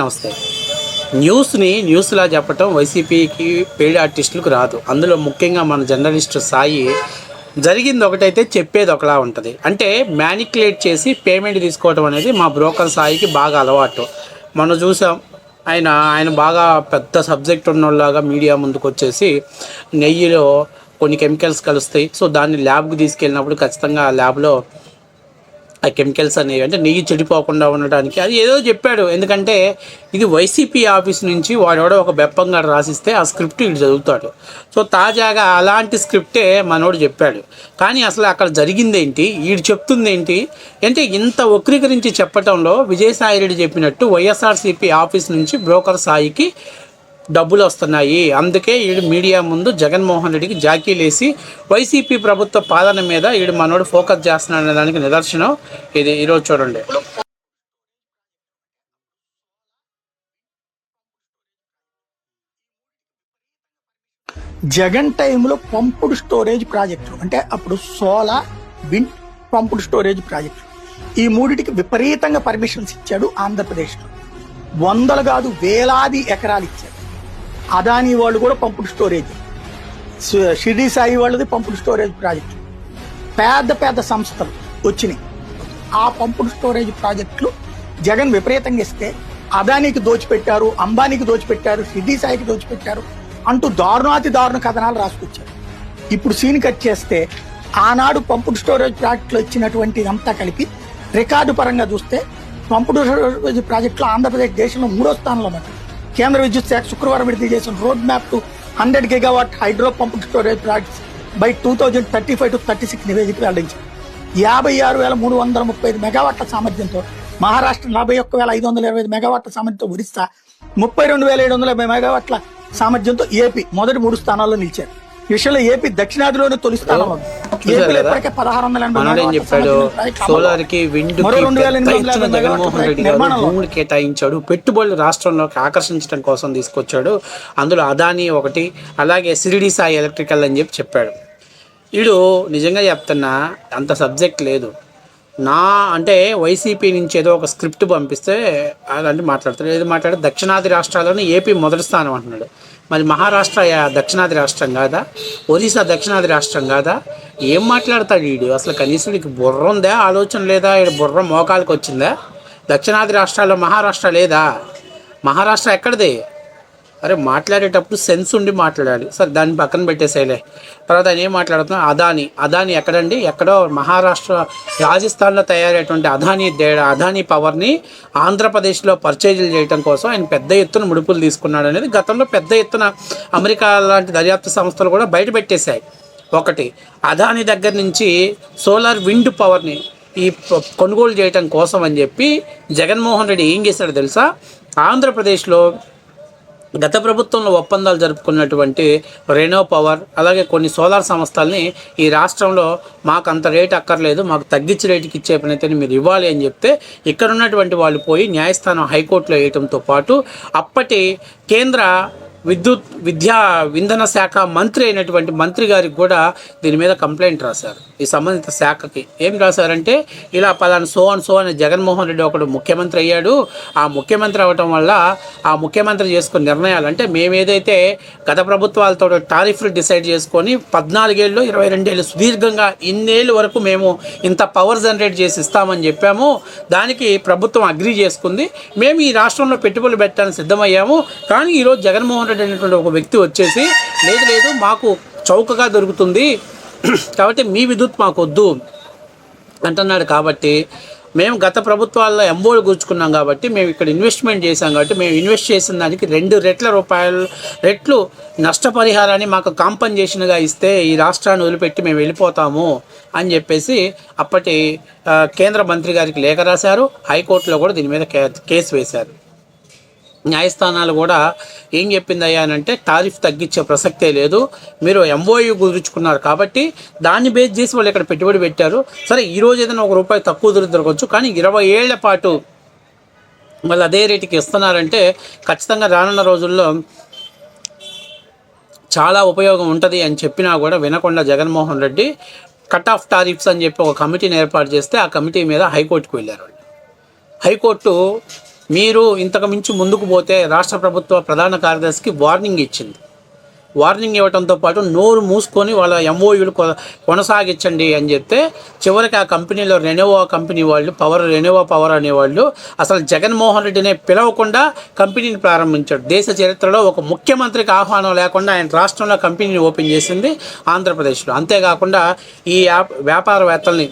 నమస్తే. న్యూస్ని న్యూస్లా చెప్పటం వైసీపీకి పెయిడ్ ఆర్టిస్టులకు రాదు. అందులో ముఖ్యంగా మన జర్నలిస్ట్ సాయి జరిగింది ఒకటైతే చెప్పేది ఒకలా ఉంటుంది. అంటే మ్యానికులేట్ చేసి పేమెంట్ తీసుకోవడం అనేది మా బ్రోకర్ సాయికి బాగా అలవాటు. మనం చూసాం ఆయన ఆయన బాగా పెద్ద సబ్జెక్ట్ ఉన్నలాగా మీడియా ముందుకు వచ్చేసి నెయ్యిలో కొన్ని కెమికల్స్ కలుస్తాయి. సో దాన్ని ల్యాబ్కి తీసుకెళ్ళినప్పుడు ఖచ్చితంగా ఆ ల్యాబ్లో ఆ కెమికల్స్ అనేవి అంటే నెయ్యి చెడిపోకుండా ఉండటానికి. అది ఏదో చెప్పాడు. ఎందుకంటే ఇది వైసీపీ ఆఫీస్ నుంచి వాడెవడో ఒక బెప్పంగా రాసిస్తే ఆ స్క్రిప్ట్ వీడు చదువుతాడు. సో తాజాగా అలాంటి స్క్రిప్టే మనోడు చెప్పాడు. కానీ అసలు అక్కడ జరిగింది ఏంటి వీడు చెప్తుంది ఏంటి అంటే ఇంత వక్రీకరించి చెప్పటంలో విజయసాయి రెడ్డి చెప్పినట్టు వైఎస్ఆర్సీపీ ఆఫీస్ నుంచి బ్రోకర్ సాయికి డబ్బులు వస్తున్నాయి అందుకే ఈడు మీడియా ముందు జగన్మోహన్ రెడ్డికి జాకీలేసి వైసీపీ ప్రభుత్వ పాలన మీద ఈడు మనోడు ఫోకస్ చేస్తున్నాడు దానికి నిదర్శనం. ఇది ఈరోజు చూడండి. జగన్ టైంలో పంపుడు స్టోరేజ్ ప్రాజెక్టులు అంటే అప్పుడు సోలార్ విండ్ పంపుడు స్టోరేజ్ ప్రాజెక్టులు ఈ మూడిటికి విపరీతంగా పర్మిషన్స్ ఇచ్చాడు ఆంధ్రప్రదేశ్లో. వందలు కాదు వేలాది ఎకరాలు ఇచ్చాడు. అదాని వాళ్ళు కూడా పంపుడు స్టోరేజ్. షిరిడి సాయి వాళ్ళది పంపుడు స్టోరేజ్ ప్రాజెక్టు. పెద్ద పెద్ద సంస్థలు వచ్చినాయి. ఆ పంపుడు స్టోరేజ్ ప్రాజెక్టులు జగన్ విపరీతంగా ఇస్తే అదానికి దోచిపెట్టారు అంబానీకి దోచిపెట్టారు షిరిడి సాయికి దోచిపెట్టారు అంటూ దారుణాతి దారుణ కథనాలు రాసుకొచ్చారు. ఇప్పుడు సీన్ కట్ చేస్తే ఆనాడు పంపుడు స్టోరేజ్ ప్రాజెక్టులు ఇచ్చినటువంటి అంతా కలిపి రికార్డు పరంగా చూస్తే పంపుడు స్టోరేజ్ ప్రాజెక్టులో ఆంధ్రప్రదేశ్ దేశంలో మూడో స్థానంలో ఉంది కేంద్ర విద్యుత్ శాఖ శుక్రవారం విడుదల చేసిన road map to hundred gigawatt hydro pump storage projects by two thousand thirty five to thirty six నివేదిక వెల్లడించింది యాభై ఆరు వేల మూడు వందల ముప్పై ఐదు మెగావాట్ల సామర్థ్యంతో మహారాష్ట్ర నలభై ఒక్క వేల ఐదు వందల ఇరవై ఐదు మెగావాట్ల సామర్థ్యంతో ఒరిస్సా ముప్పై రెండు వేల ఏడు వందల యాభై మెగావాట్ల సామర్థ్యంతో ఏపీ మొదటి మూడు స్థానాల్లో నిలిచారు. విషయంలో ఏపీ దక్షిణాదిలోనే తొలి స్థానంలో మనోడు చెప్పాడు? సోలార్కి విండ్ జగన్మోహన్ రెడ్డి గారు భూములు కేటాయించాడు. పెట్టుబడులు రాష్ట్రంలోకి ఆకర్షించడం కోసం తీసుకొచ్చాడు. అందులో అదాని ఒకటి అలాగే సిరిడి సాయి ఎలక్ట్రికల్ అని చెప్పి చెప్పాడు. వీడు నిజంగా చెప్తున్నా అంత సబ్జెక్ట్ లేదు. నా అంటే వైసీపీ నుంచి ఏదో ఒక స్క్రిప్ట్ పంపిస్తే అలాంటి మాట్లాడతాడు. ఏది మాట్లాడే దక్షిణాది రాష్ట్రాల్లోనే ఏపీ మొదటి స్థానం అంటున్నాడు. మరి మహారాష్ట్ర దక్షిణాది రాష్ట్రం కాదా? ఒరిస్సా దక్షిణాది రాష్ట్రం కాదా? ఏం మాట్లాడతాడు వీడు? అసలు కనీసం నీకు బుర్ర ఉందా? ఆలోచన లేదా? వీడు బుర్ర మోకాలకు వచ్చిందా? దక్షిణాది రాష్ట్రాల్లో మహారాష్ట్ర లేదా? మహారాష్ట్ర ఎక్కడిది? అరే మాట్లాడేటప్పుడు సెన్స్ ఉండి మాట్లాడాలి. సరే దాన్ని పక్కన పెట్టేసేలే తర్వాత ఆయన ఏం మాట్లాడుతున్నా అదాని. అదాని ఎక్కడండి? ఎక్కడో మహారాష్ట్ర రాజస్థాన్లో తయారయ్యేటువంటి అదాని అదాని పవర్ని ఆంధ్రప్రదేశ్లో పర్చేజీలు చేయడం కోసం ఆయన పెద్ద ఎత్తున ముడుపులు తీసుకున్నాడు అనేది గతంలో పెద్ద ఎత్తున అమెరికా లాంటి దర్యాప్తు సంస్థలు కూడా బయట పెట్టేశాయి. ఒకటి అదాని దగ్గర నుంచి సోలార్ విండ్ పవర్ని ఈ కొనుగోలు చేయటం కోసం అని చెప్పి జగన్మోహన్ రెడ్డి ఏం చేశాడో తెలుసా? ఆంధ్రప్రదేశ్లో గత ప్రభుత్వంలో ఒప్పందాలు జరుపుకున్నటువంటి రెనో పవర్ అలాగే కొన్ని సోలార్ సంస్థల్ని ఈ రాష్ట్రంలో మాకు అంత రేట్ అక్కర్లేదు మాకు తగ్గించి రేటుకి ఇచ్చే పని మీరు ఇవ్వాలి అని చెప్తే ఇక్కడ ఉన్నటువంటి వాళ్ళు పోయి న్యాయస్థానం హైకోర్టులో వేయటంతో పాటు అప్పటి కేంద్ర విద్యుత్ విద్యా ఇంధన శాఖ మంత్రి అయినటువంటి మంత్రి గారికి కూడా దీని మీద కంప్లైంట్ రాశారు. ఈ సంబంధిత శాఖకి. ఏం రాశారంటే ఇలా పలానా సో అండ్ సో అని జగన్మోహన్ రెడ్డి ఒకడు ముఖ్యమంత్రి అయ్యాడు. ఆ ముఖ్యమంత్రి అవ్వటం వల్ల ఆ ముఖ్యమంత్రి చేసుకున్న నిర్ణయాలు అంటే మేము ఏదైతే గత ప్రభుత్వాలతో టారిఫ్లు డిసైడ్ చేసుకొని పద్నాలుగేళ్ళు ఇరవై రెండేళ్ళు సుదీర్ఘంగా ఇన్నేళ్ళు వరకు మేము ఇంత పవర్ జనరేట్ చేసి ఇస్తామని చెప్పాము. దానికి ప్రభుత్వం అగ్రి చేసుకుంది. మేము ఈ రాష్ట్రంలో పెట్టుబడులు పెట్టడానికి సిద్ధమయ్యాము. కానీ ఈరోజు జగన్మోహన్ కార్పొరేట్ అనేటువంటి ఒక వ్యక్తి వచ్చేసి లేదు లేదు మాకు చౌకగా దొరుకుతుంది కాబట్టి మీ విద్యుత్ మాకు వద్దు అంటున్నాడు కాబట్టి మేము గత ప్రభుత్వాల్లో ఎంబోలు కూర్చుకున్నాం కాబట్టి మేము ఇక్కడ ఇన్వెస్ట్మెంట్ చేశాం కాబట్టి మేము ఇన్వెస్ట్ చేసిన దానికి రెండు రెట్ల రూపాయలు రెట్లు నష్టపరిహారాన్ని మాకు కాంపన్సేషన్గా ఇస్తే ఈ రాష్ట్రాన్ని వదిలిపెట్టి మేము వెళ్ళిపోతాము అని చెప్పేసి అప్పటి కేంద్ర మంత్రి గారికి లేఖ రాశారు హైకోర్టులో కూడా దీని మీద కే- కేసు వేశారు. న్యాయస్థానాలు కూడా ఏం చెప్పింది అయ్యా అంటే టారిఫ్ తగ్గించే ప్రసక్తే లేదు మీరు ఎంఓయూ కుదుర్చుకున్నారు కాబట్టి దాన్ని బేస్ చేసి వాళ్ళు ఇక్కడ పెట్టుబడి పెట్టారు. సరే ఈరోజు ఏదైనా ఒక రూపాయి తక్కువ ధర దొరకవచ్చు కానీ ఇరవై ఏళ్ళ పాటు వాళ్ళు అదే రేటుకి ఇస్తున్నారంటే ఖచ్చితంగా రానున్న రోజుల్లో చాలా ఉపయోగం ఉంటుంది అని చెప్పినా కూడా వినకుండా Jaganmohan Reddy cut off tariffs అని చెప్పి ఒక కమిటీని ఏర్పాటు చేస్తే ఆ కమిటీ మీద హైకోర్టుకు వెళ్ళారు వాళ్ళు. హైకోర్టు మీరు ఇంతకు మించి ముందుకు పోతే రాష్ట్ర ప్రభుత్వ ప్రధాన కార్యదర్శికి వార్నింగ్ ఇచ్చింది. వార్నింగ్ ఇవ్వడంతో పాటు నోరు మూసుకొని వాళ్ళ ఎంఓయూలు కొనసాగించండి అని చెప్తే చివరికి ఆ కంపెనీలో రెనోవా కంపెనీ వాళ్ళు పవర్ రెనోవా పవర్ అనేవాళ్ళు అసలు జగన్మోహన్ రెడ్డినే పిలవకుండా కంపెనీని ప్రారంభించాడు దేశ చరిత్రలో ఒక ముఖ్యమంత్రికి ఆహ్వానం లేకుండా ఆయన రాష్ట్రంలో కంపెనీని ఓపెన్ చేసింది ఆంధ్రప్రదేశ్లో. అంతేకాకుండా ఈ వ్యాపారవేత్తల్ని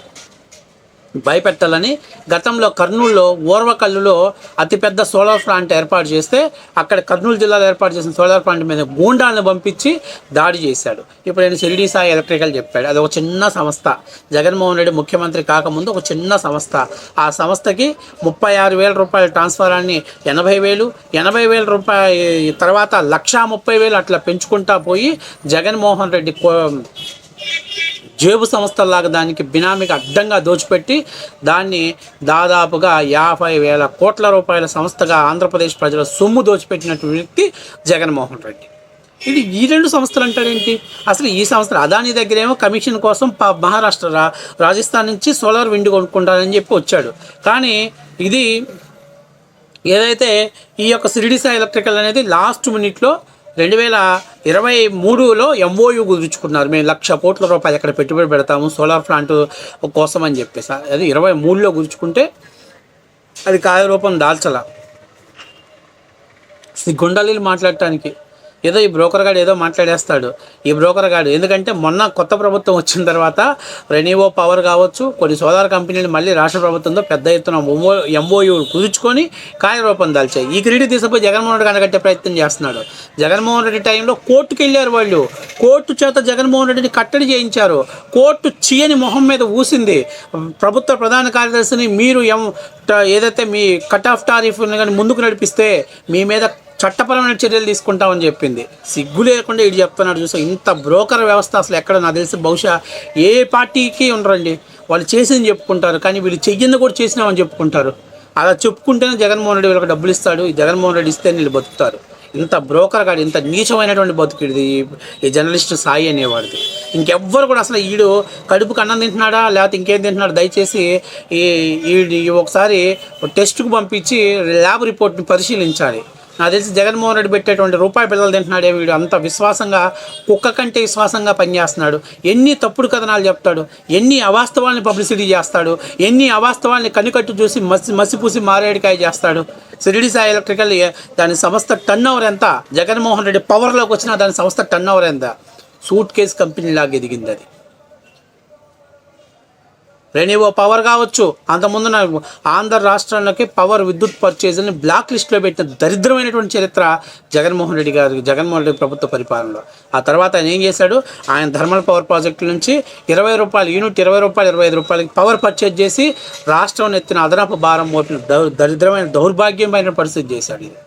భయపెట్టాలని గతంలో కర్నూలులో ఓర్వకల్లులో అతిపెద్ద సోలార్ ప్లాంట్ ఏర్పాటు చేస్తే అక్కడ కర్నూలు జిల్లాలో ఏర్పాటు చేసిన సోలార్ ప్లాంట్ మీద గూండాలను పంపించి దాడి చేశాడు. ఇప్పుడు నేను షిరిడి సాయి ఎలక్ట్రికల్ చెప్పాడు. అది ఒక చిన్న సంస్థ. జగన్మోహన్ రెడ్డి ముఖ్యమంత్రి కాకముందు ఒక చిన్న సంస్థ. ఆ సంస్థకి ముప్పై ఆరు వేల రూపాయల ట్రాన్స్ఫరాన్ని ఎనభై వేలు ఎనభై వేల రూపాయ తర్వాత లక్షా ముప్పై వేలు అట్లా పెంచుకుంటా పోయి జగన్మోహన్ రెడ్డి కో- జేబు సంస్థల్లాగా దానికి బినామీకి అడ్డంగా దోచిపెట్టి దాన్ని దాదాపుగా యాభై వేల కోట్ల రూపాయల సంస్థగా ఆంధ్రప్రదేశ్ ప్రజల సొమ్ము దోచిపెట్టినటువంటి వ్యక్తి జగన్మోహన్ రెడ్డి. ఇది ఈ రెండు సంస్థలు అంటాడేంటి అసలు ఈ సంస్థలు అదాని దగ్గరేమో కమిషన్ కోసం ప- మహారాష్ట్ర రాజస్థాన్ నుంచి సోలార్ విండ్ కొనుక్కుంటానని చెప్పి వచ్చాడు. కానీ ఇది ఏదైతే ఈ యొక్క సిరిడిసా ఎలక్ట్రికల్ అనేది లాస్ట్ మినిట్లో రెండు వేల ఇరవై మూడులో ఎంఓయు కుదుర్చుకున్నారు మేము లక్ష కోట్ల రూపాయలు ఎక్కడ పెట్టుబడి పెడతాము సోలార్ ప్లాంట్ కోసం అని చెప్పేసి. అది ఇరవై మూడులో కుదుర్చుకుంటే అది కార్యరూపం దాల్చల. గుండాలీలు మాట్లాడటానికి. ఏదో ఈ బ్రోకర్ గాడు ఏదో మాట్లాడేస్తాడు. ఈ బ్రోకర్ గాడు. ఎందుకంటే మొన్న కొత్త ప్రభుత్వం వచ్చిన తర్వాత రెనీవో పవర్ కావచ్చు కొన్ని సోదార కంపెనీలు మళ్ళీ రాష్ట్ర ప్రభుత్వంతో పెద్ద ఎత్తున ఎంఓయూ కుదుర్చుకొని కార్యరూపం దాల్చాయి. ఈ క్రెడిట్ తీసుకుపోయి జగన్మోహన్ రెడ్డి కనగట్టే ప్రయత్నం చేస్తున్నాడు. జగన్మోహన్ రెడ్డి టైంలో కోర్టుకు వెళ్ళారు వాళ్ళు. కోర్టు చేత జగన్మోహన్ రెడ్డిని కట్టడి చేయించారు. కోర్టు చీయని మొహం మీద ఊసింది. ప్రభుత్వ ప్రధాన కార్యదర్శిని మీరు ఎం ట- ఏదైతే మీ కట్ ఆఫ్ టారిఫ్ కానీ ముందుకు నడిపిస్తే మీ మీద చట్టపరమైన చర్యలు తీసుకుంటామని చెప్పింది. సిగ్గు లేకుండా ఇది చెప్తున్నాడు చూసా. ఇంత బ్రోకర్ వ్యవస్థ అసలు ఎక్కడ? నాకు తెలిసి బహుశా ఏ పార్టీకి ఉండరండి. వాళ్ళు చేసింది చెప్పుకుంటారు. కానీ వీళ్ళు చెయ్యింది కూడా చేసినామని చెప్పుకుంటారు. అలా చెప్పుకుంటేనే జగన్మోహన్ రెడ్డి వీళ్ళకి డబ్బులు ఇస్తాడు. ఈ జగన్మోహన్ రెడ్డి ఇస్తే వీళ్ళు బతుకుతారు. ఇంత బ్రోకర్ కాదు ఇంత నీచమైనటువంటి బతుకుడిది ఈ- జర్నలిస్ట్ సాయి అనేవాడిది. ఇంకెవ్వరు కూడా అసలు ఈడు కడుపుకి అన్నం తింటున్నాడా? లేకపోతే ఇంకేం తింటున్నాడు? దయచేసి ఈ ఈ ఒకసారి టెస్ట్కు పంపించి ల్యాబ్ రిపోర్ట్ని పరిశీలించాలి. నాకు తెలిసి జగన్మోహన్ రెడ్డి పెట్టేటువంటి రూపాయి పిల్లలు తింటున్నాడే వీడు? అంత విశ్వాసంగా కుక్క కంటే విశ్వాసంగా పనిచేస్తున్నాడు. ఎన్ని తప్పుడు కథనాలు చెప్తాడు? ఎన్ని అవాస్తవాల్ని పబ్లిసిటీ చేస్తాడు? ఎన్ని అవాస్తవాల్ని కనికట్టు చూసి మసి మసిపూసి మారేడికాయ చేస్తాడు? సిరిడి సాయి ఎలక్ట్రికల్ దాని సంస్థ టర్న్ ఓవర్ ఎంత? జగన్మోహన్ రెడ్డి పవర్లోకి వచ్చిన దాని సంస్థ టర్న్ ఓవర్ ఎంత? సూట్ కేస్ కంపెనీ లాగా ఎదిగింది అది. రెన్యూవో పవర్ కావచ్చు. అంతకుముందు ఆంధ్ర రాష్ట్రాలకి పవర్ విద్యుత్ పర్చేజ్ని బ్లాక్ లిస్ట్లో పెట్టిన దరిద్రమైనటువంటి చరిత్ర జగన్మోహన్ రెడ్డి గారి జగన్మోహన్ రెడ్డి ప్రభుత్వ పరిపాలనలో. ఆ తర్వాత ఆయన ఏం చేశాడు? ఆయన థర్మల్ పవర్ ప్రాజెక్టు నుంచి ఇరవై రూపాయలు యూనిట్ ఇరవై రూపాయలు ఇరవై ఐదు రూపాయలకి పవర్ పర్చేజ్ చేసి రాష్ట్రం ఎత్తిన అదనపు భారం మోపిన దౌ- దరిద్రమైన దౌర్భాగ్యమైన పరిస్థితి చేశాడు ఇది